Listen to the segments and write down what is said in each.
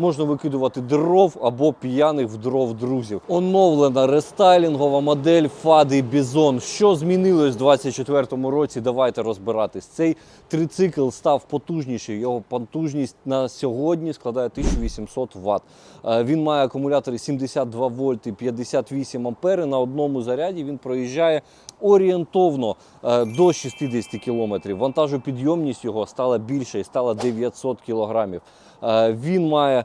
можна викидувати дров або п'яних в дров друзів. Оновлена рестайлінгова модель Фади Бізон. Що змінилось в 2024 році? Давайте розбиратись. Цей трицикл став потужніший. Його потужність на сьогодні складає 1800 Вт. Е, Він має акумулятори 72 вольти, 58 ампери. На одному заряді він проїжджає орієнтовно е, до 60 кілометрів. Вантажопідйомність його стала більше і стала 900 кілограмів. Е, Він має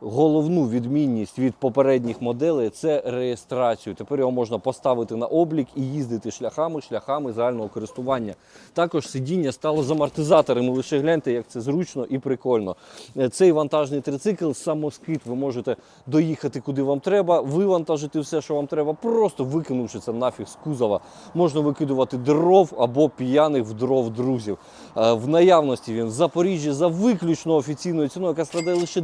головну відмінність від попередніх моделей це реєстрацію. Тепер його можна поставити на облік і їздити шляхами, шляхами загального користування. Також сидіння стало з амортизаторами. Лише гляньте, як це зручно і прикольно. Е, Цей вантажний трицикл самоскид. Ви можете доїхати куди вам треба, вивантажити все, що вам треба, просто викинувши це нафіг з кузова. Можна викидувати дров або п'яних в дров друзів. Е, В наявності він в Запоріжжі за виключно офіційною ціною, яка складає лише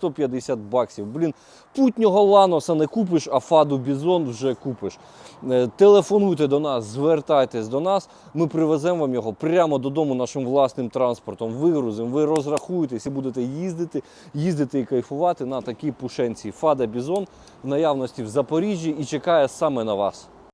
9150 баксів. Блін, путнього ланоса не купиш, а фаду бізон вже купиш. Е, Телефонуйте до нас, звертайтесь до нас. Ми привеземо вам його прямо додому нашим власним транспортом. Вигрузимо, ви розрахуєтесь і будете їздити, їздити і кайфувати на такій пушенці. Фада бізон в наявності в Запоріжжі і чекає саме на вас.